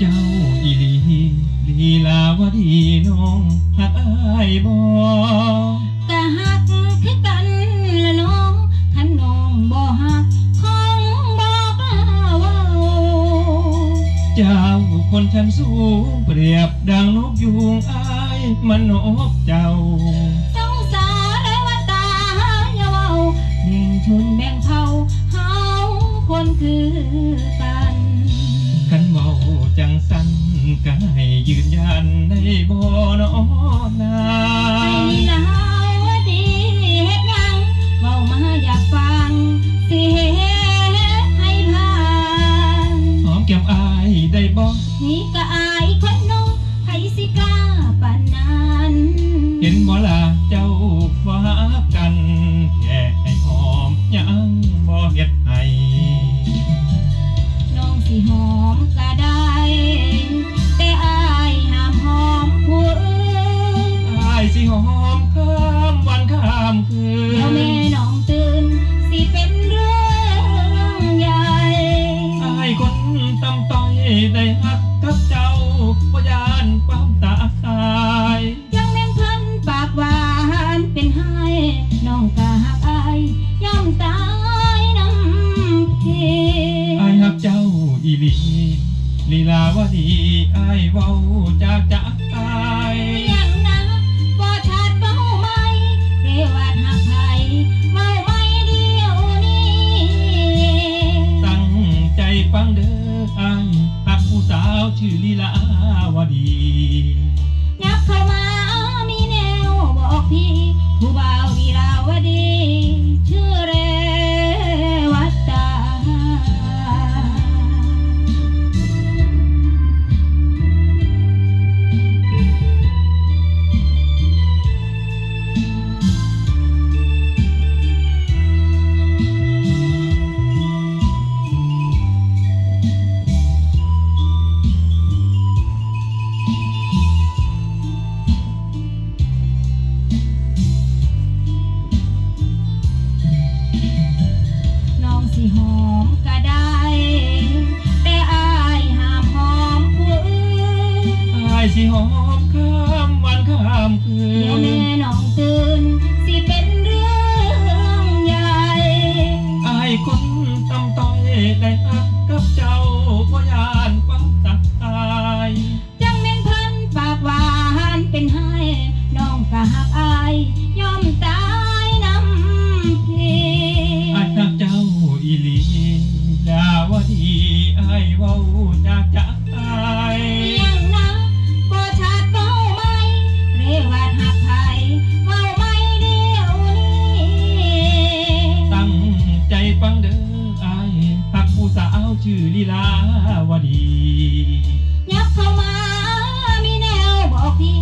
เจ้าอีหลีลีลาวดีน้องหักอายบ่กะหักคือกันละน้องคันน้องบ่หักของบอกล้าว้าเจ้าคนชั้นสูงเปรียบดังนกยูงอ้ายมันนกเจ้าคือ ยืนยันในบ่นอนาให้นาวดีเฮ็ดยังเว้ามาอยากฟังสิเฮ็ดให้ผ่านหอมแก้มอายได้บ่นี่ก็อายคนน้องไผสิกล้าปานนั้น เห็นบ่ล่ะ ลีลีลาวดีอายเว้าจากใจยังนะบ่ชัดเบ้าไหมเรวัดหักไผเมาไหมเดียวนี้ตั้งใจฟังเด้ออายฮักผู้สาวชื่อลีลาวดี หอมก็ได้ แต่อายห้ามหอมผู้อื่นอายสิหอมข้ามวันข้ามคืนเดี๋ยวนแม่น้องตื่น สิเป็นเรื่องใหญ่อายคนตำต้อยได้ เว้าจากใจยังนะบ่ชัดเบ้าไหมเรวัดหักไผเมาไหมเดียวนี้ตั้งใจฟังเด้ออายฮักผู้สาวชื่อลีลาวดียับเข้ามามีแนวบอกที